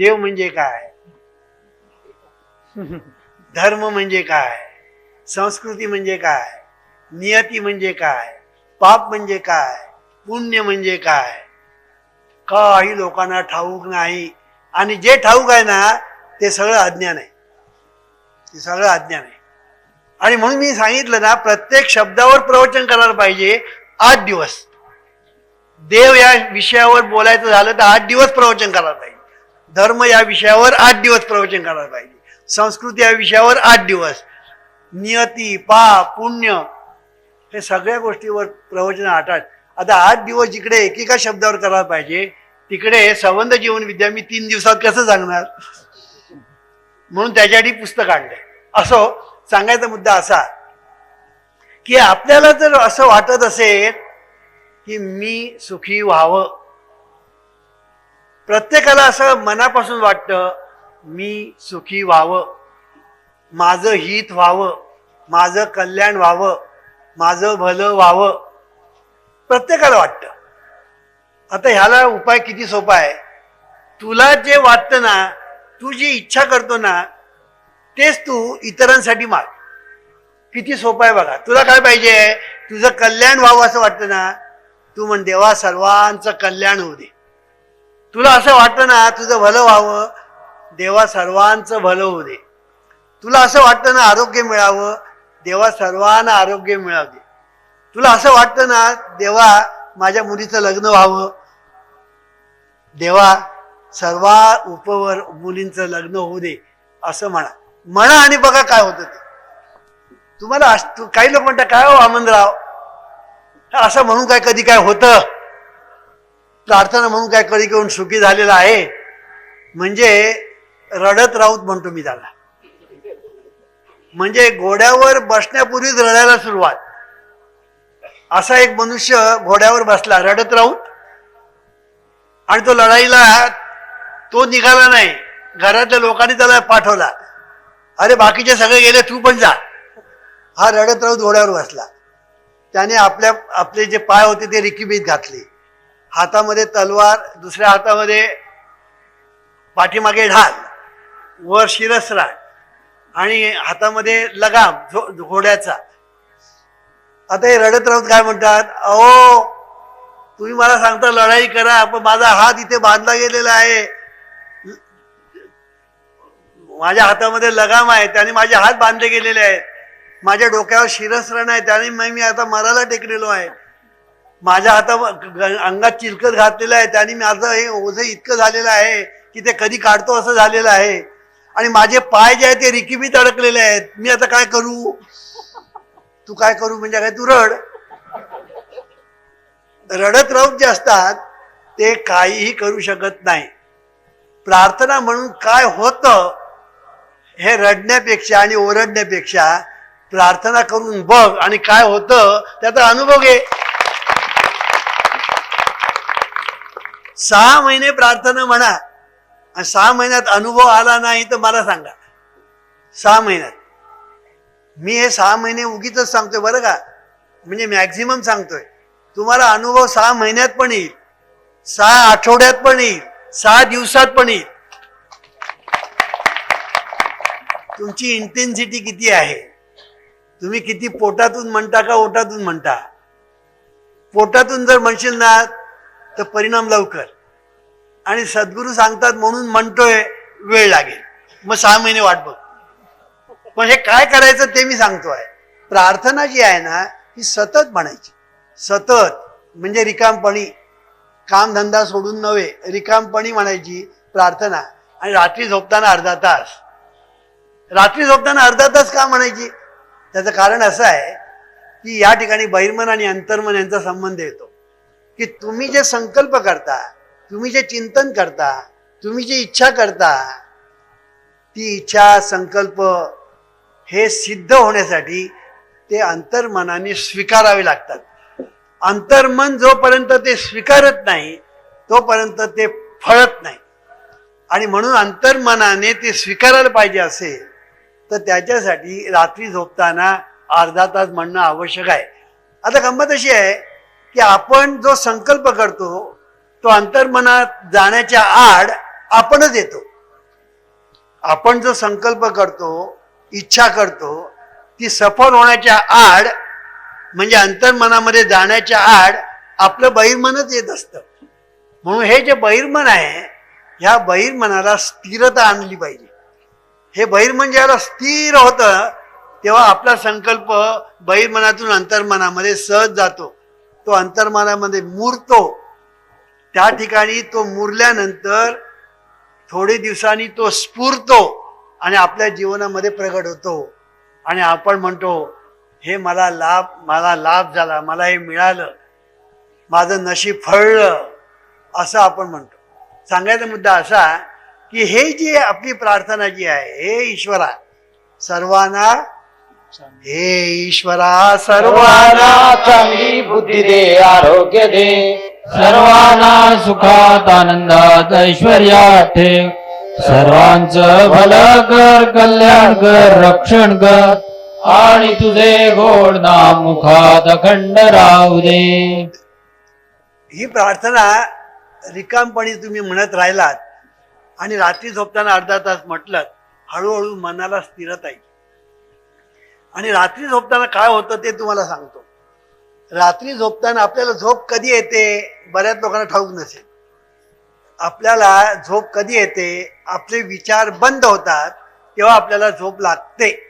देव म्हणजे काय? धर्म म्हणजे काय? संस्कृती म्हणजे काय? नियती म्हणजे काय? पाप म्हणजे काय? पुण्य म्हणजे काय? काही लोकांना ठाऊक नाही. आणि जे ठाऊक आहे ना ते सगळं अज्ञान आहे. ते सगळं अज्ञान आहे. आणि म्हणून मी सांगितलं ना प्रत्येक शब्दावर प्रवचन करायला पाहिजे आठ दिवस. देव या विषयावर बोलायचं झालं तर आठ दिवस प्रवचन करायला पाहिजे. धर्म या विषयावर आठ दिवस प्रवचन करायला पाहिजे. संस्कृती या विषयावर आठ दिवस. नियती पाप पुण्य हे सगळ्या गोष्टीवर प्रवचन आठ आठ. आता आठ दिवस जिकडे एकेका शब्दावर करायला पाहिजे तिकडे संबंध जीवन विद्या मी तीन दिवसात कसं सांगणार? म्हणून त्याच्यासाठी पुस्तक आणलंय. असो सांगायचा मुद्दा असा की आपल्याला जर असं वाटत असेल की मी सुखी व्हावं प्रत्येकाला असं मनापासून वाटतं मी सुखी व्हावं माझं हित व्हावं माझं कल्याण व्हावं माझं भलं व्हावं प्रत्येकाला वाटतं. आता ह्याला उपाय किती सोपा आहे? तुला जे वाटतं ना तू जी इच्छा करतो ना तेच तू इतरांसाठी माग. किती सोपं आहे बघा. तुला काय पाहिजे? तुझं कल्याण व्हावं असं वाटतं ना तू म्हण देवा सर्वांचं कल्याण होऊ दे. तुला असं वाटतं ना तुझं भलं व्हावं देवा सर्वांचं भलं होऊ दे. तुला असं वाटतं ना आरोग्य मिळावं देवा सर्वांना आरोग्य मिळावं दे. तुला असं वाटतं ना देवा माझ्या मुलीचं लग्न व्हावं देवा सर्वा उपवर मुलींचं लग्न होऊ दे असं म्हणा. म्हणा आणि बघा काय होतं ते. तुम्हाला काही लोक म्हणतात काय हो आमंदराव असं म्हणून काय कधी काय होतं? प्रार्थना म्हणून काय कधी करून सुखी झालेला आहे? म्हणजे रडत राहूत म्हणतो मी त्याला. म्हणजे घोड्यावर बसण्यापूर्वीच रडायला सुरुवात. असा एक मनुष्य घोड्यावर बसला रडत राहूत आणि तो लढाईला तो निघाला नाही. घरातल्या लोकांनी त्याला पाठवला. अरे बाकीचे सगळे गेले तू पण जा. हा रडत राहूत घोड्यावर बसला. त्याने आपल्या आपले जे पाय होते ते रिकीबीत घातले. हातामध्ये तलवार दुसऱ्या हातामध्ये पाठीमागे ढाल वर शिरसराट आणि हातामध्ये लगाम झो- घोड्याचा. आता हे रडत राहून काय म्हणतात? अहो तुम्ही मला सांगता लढाई करा पण माझा हात इथे बांधला गेलेला आहे. माझ्या हातामध्ये लगाम आहे त्याने माझे हात बांधले गेलेले आहेत. माझ्या डोक्यावर शिरस्रण आहे त्याने मग मी आता मराला टेकलेलो आहे. माझ्या हाता अंगात चिरकत घातलेलं आहे. त्याने माझं हे ओझं इतकं झालेलं आहे की ते कधी काढतो असं झालेलं आहे. आणि माझे पाय जे आहेत ते रिकिबीत अडकलेले आहेत. मी आता काय करू? तू काय करू म्हणजे काय? तू रड. रडत राहून जे असतात ते काहीही करू शकत नाही. प्रार्थना म्हणून काय होतं हे रडण्यापेक्षा आणि ओरडण्यापेक्षा प्रार्थना करून बघ आणि काय होतं त्याचा अनुभव घे. सहा महिने प्रार्थना म्हणा. आणि सहा महिन्यात अनुभव आला नाही तर मला सांगा. सहा महिन्यात. मी हे सहा महिने उगीच सांगतोय बरं का? म्हणजे मॅक्झिमम सांगतोय. तुम्हाला अनुभव सहा महिन्यात पण येईल. सहा आठवड्यात पण येईल. सहा दिवसात पण येईल. तुमची इंटेन्सिटी किती आहे? तुम्ही किती पोटातून म्हणता का ओटातून म्हणता? पोटातून जर म्हणशील ना तर परिणाम लवकर. आणि सद्गुरू सांगतात म्हणून म्हणतोय वेळ लागेल. मग सहा महिने वाट बघ. पण हे काय करायचं ते मी सांगतोय. प्रार्थना जी आहे ना ही सतत म्हणायची. सतत म्हणजे रिकामपणी. कामधंदा सोडून नव्हे रिकामपणी म्हणायची प्रार्थना. आणि रात्री झोपताना अर्धा तास. रात्री झोपताना अर्धा तास का म्हणायची? त्याचं कारण असं आहे की या ठिकाणी बहिर्मन आणि अंतर्मन यांचा संबंध येतो. की तुम्ही जे संकल्प करता तुम्ही जे चिंतन करता तुम्ही जी इच्छा करता ती इच्छा संकल्प हे सिद्ध होण्यासाठी ते अंतर्मनाने स्वीकारावे लागतात. अंतर्मन जोपर्यंत ते स्वीकारत नाही तोपर्यंत ते फळत नाही. आणि म्हणून अंतर्मनाने ते स्वीकारायला पाहिजे असेल तर त्याच्यासाठी रात्री झोपताना अर्धा तास म्हणणं आवश्यक आहे. आता गंमत अशी आहे की आपण जो संकल्प करतो तो अंतर्मनात जाण्याच्या आड आपणच येतो. आपण जो संकल्प करतो इच्छा करतो ती सफल होण्याच्या आड म्हणजे अंतर्मनामध्ये जाण्याच्या आड आपलं बहिर्मनच येत असतं. म्हणून हे जे बहिर्मन आहे ह्या बहिर्मनाला स्थिरता आणली पाहिजे. हे बहिर्मन ज्याला स्थिर होतं तेव्हा आपला संकल्प बहिर्मनातून अंतर्मनामध्ये सहज जातो. तो अंतर्मनामध्ये मुरतो. त्या ठिकाणी तो मुरल्यानंतर थोडे दिवसांनी तो स्फुरतो आणि आपल्या जीवनामध्ये प्रगट होतो. आणि आपण म्हणतो हे मला लाभ मला लाभ झाला मला हे मिळालं. माझं नशीब फळलं. असं आपण म्हणतो. सांगायचा मुद्दा असा की हे जी आपली प्रार्थना जी आहे हे ईश्वरा सर्वांना हे ईश्वरा सर्वांना चांगली बुद्धी दे आरोग्य दे. सर्वांना सुखात आनंदात ऐश्वर्यात ठेव सर्वांचं भलं कर कल्याण कर रक्षण कर. आणि तुझे गोड नाम मुखात अखंड राहू दे. ही प्रार्थना रिकामपणी तुम्ही म्हणत राहिलात आणि रात्री झोपताना अर्धा तास म्हटलं हळूहळू मनाला स्थिरता येईल. आणि रात्री झोपताना काय होतं ते तुम्हाला सांगतो. रात्री झोपताना आपल्याला झोप कधी येते? बऱ्याच लोकांना ठाऊक नसेल. आपल्याला झोप कधी येते? आपले विचार बंद होतात तेव्हा आपल्याला झोप लागते.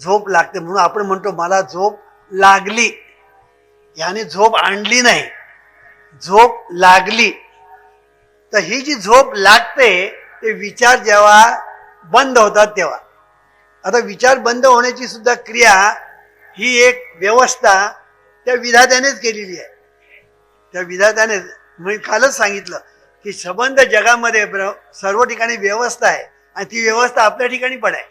झोप लागते म्हणून आपण म्हणतो मला झोप लागली. याने झोप आणली नाही. झोप लागली. तर ही जी झोप लागते ते विचार जेव्हा बंद होतात तेव्हा. आता विचार बंद होण्याची सुद्धा क्रिया ही एक व्यवस्था त्या विधात्यानेच केलेली आहे. त्या विधात्याने मी कालच सांगितलं की संबंध जगामध्ये सर्व ठिकाणी व्यवस्था आहे आणि ती व्यवस्था आपल्या ठिकाणी पण आहे.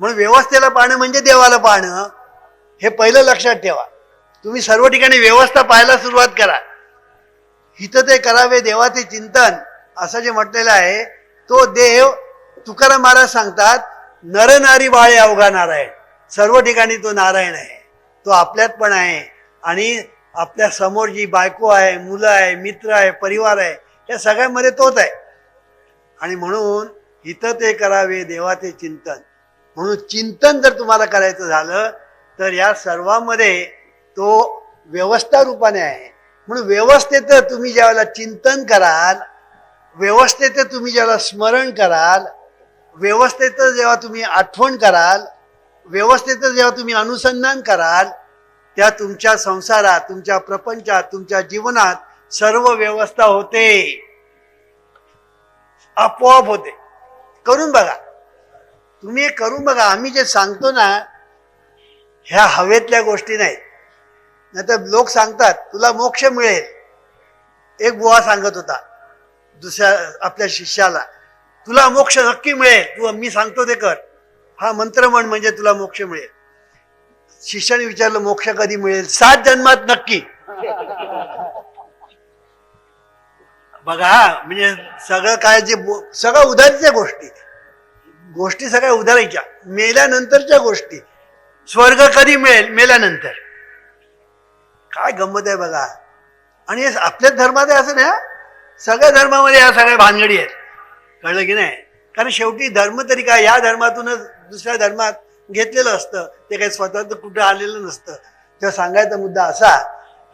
म्हणून व्यवस्थेला पाहणं म्हणजे देवाला पाहणं हे पहिलं लक्षात ठेवा. तुम्ही सर्व ठिकाणी व्यवस्था पाहायला सुरुवात करा. हिथं ते करावे देवाचे चिंतन असं जे म्हटलेलं आहे तो देव तुकाराम महाराज सांगतात नरनारी बाळे अवघा नारायण. सर्व ठिकाणी तो नारायण आहे. तो आपल्यात पण आहे. आणि आपल्यासमोर जी बायको आहे मुलं आहे मित्र आहे परिवार आहे या सगळ्यांमध्ये तोच आहे. आणि म्हणून हिथं ते करावे देवाचे चिंतन. म्हणून चिंतन जर तुम्हाला करायचं झालं तर या सर्वांमध्ये तो व्यवस्था रूपाने आहे. म्हणून व्यवस्थेचं तुम्ही ज्यावेळेला चिंतन कराल व्यवस्थेचं तुम्ही ज्यावेळेला स्मरण कराल व्यवस्थेचं जेव्हा तुम्ही आठवण कराल व्यवस्थेचं जेव्हा तुम्ही अनुसंधान कराल त्या तुमच्या संसारात तुमच्या प्रपंचात तुमच्या जीवनात सर्व व्यवस्था होते. आपोआप होते. करून बघा. तुम्ही हे करून बघा. आम्ही जे सांगतो ना ह्या हवेतल्या गोष्टी नाहीत नाही लोक सांगतात तुला मोक्ष मिळेल. एक बुवा सांगत होता दुसऱ्या आपल्या शिष्याला. तुला मोक्ष नक्की मिळेल. तू मी सांगतो ते कर. हा मंत्र म्हण म्हणजे तुला मोक्ष मिळेल. शिष्याने विचारलं मोक्ष कधी मिळेल? सात जन्मात नक्की. बघा म्हणजे सगळं काय जे सगळं उधारीच्या गोष्टी. गोष्टी सगळ्या उधारीच्या मेल्यानंतरच्या गोष्टी. स्वर्ग कधी मिळेल? मेल्यानंतर. काय गंमत आहे बघा. आणि हे आपल्याच धर्मात आहे असं नाही सगळ्या धर्मामध्ये या सगळ्या भानगडी आहेत. कळलं की नाही? कारण शेवटी धर्म तरी काय? या धर्मातूनच दुसऱ्या धर्मात घेतलेलं असतं. ते काही स्वतंत्र कुठं आलेलं नसतं. तेव्हा सांगायचा मुद्दा असा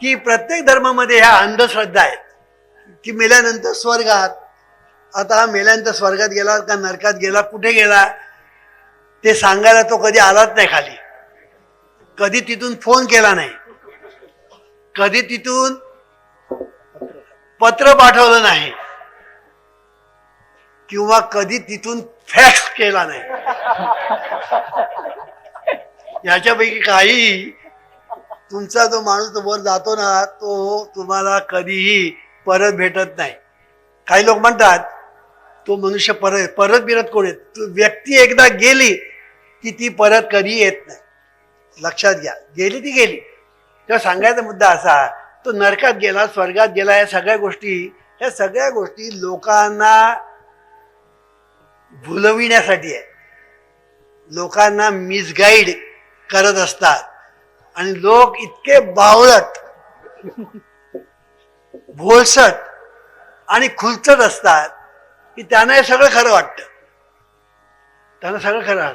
की प्रत्येक धर्मामध्ये ह्या अंधश्रद्धा आहेत. की मेल्यानंतर स्वर्गात आता हा मेल्यानंतर स्वर्गात गेला का नरकात गेला? कुठे गेला? ते सांगायला तो कधी आलाच नाही खाली. कधी तिथून फोन केला नाही. कधी तिथून पत्र पाठवलं नाही. किंवा कधी तिथून फॅक्स केला नाही. याच्यापैकी काही तुमचा जो माणूस वर जातो ना तो तुम्हाला कधीही परत भेटत नाही. काही लोक म्हणतात तो मनुष्य परत परत बिरत कोण येत? तू व्यक्ती एकदा गेली की ती परत कधी येत नाही. लक्षात घ्या. गेली ती गेली. तेव्हा सांगायचा मुद्दा असा तो नरकात गेला स्वर्गात गेला या सगळ्या गोष्टी या सगळ्या गोष्टी लोकांना भुलविण्यासाठी आहे. लोकांना मिसगाईड करत असतात. आणि लोक इतके बावळट भोळसट आणि खुलचट असतात की त्यांना हे सगळं खरं वाटतं. त्यांना सगळं खरं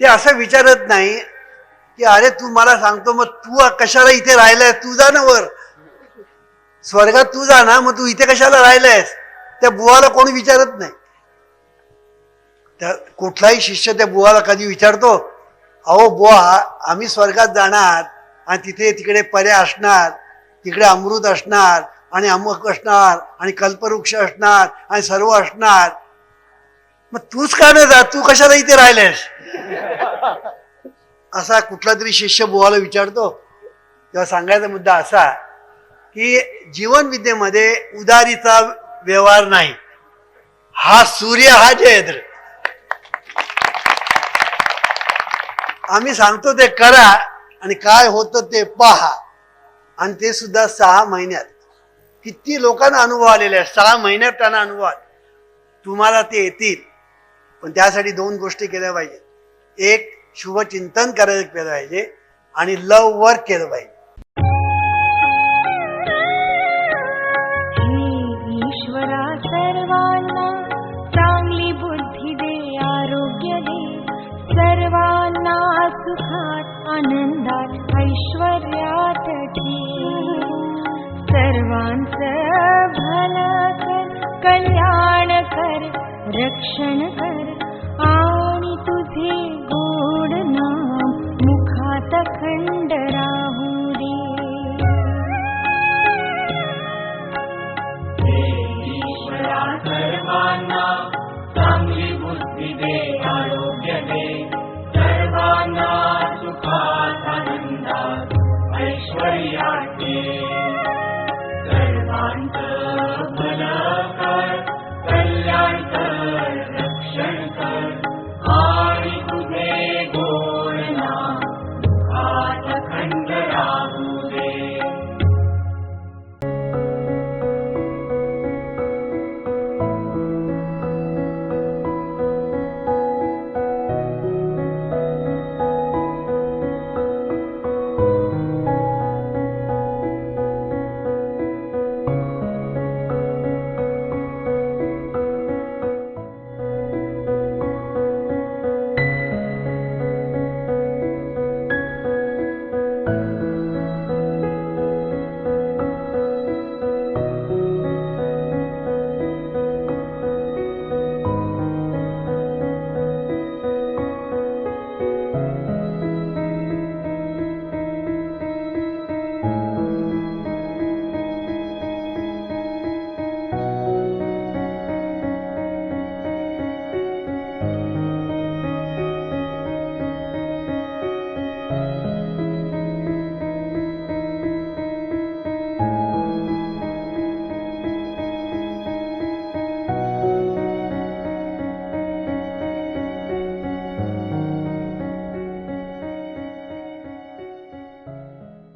ते असं विचारत नाही की अरे तू मला सांगतो मग तू कशाला इथे राहिलाय तू जा ना वर. स्वर्गात तू जा ना मग तू इथे कशाला राहिलायस? त्या बुवाला कोणी विचारत नाही. त्या कुठलाही शिष्य त्या बुवाला कधी विचारतो अहो बुवा आम्ही स्वर्गात जाणार आणि तिथे तिकडे पर्या असणार तिकडे अमृत असणार आणि अमुक असणार आणि कल्पवृक्ष असणार आणि सर्व असणार. मग तूच का नाही जात? तू कशाला इथे राहिलेस? असा कुठला तरी शिष्य बुवाला विचारतो. तेव्हा सांगायचा मुद्दा असा की जीवन विद्येमध्ये उदारीचा व्यवहार नाही. हा सूर्य हा जयद्र. आम्ही सांगतो ते करा आणि काय होतं ते पहा. आणि ते सुद्धा सहा महिन्यात. किती लोकांना अनुभव आलेले आहेत. सहा महिन्यात त्यांना अनुभव आले. तुम्हाला ते येतील. पण त्यासाठी दोन गोष्टी केल्या पाहिजेत. एक शुभचिंतन करायला केलं पाहिजे आणि लव वर्क केलं पाहिजे. ईश्वरा सर्वांना चांगली बुद्धी दे आरोग्य दे. सर्वांना सुखात् आनन्दात् ऐश्वर्यात् सर्वा स भ कल्याण आणि तुझे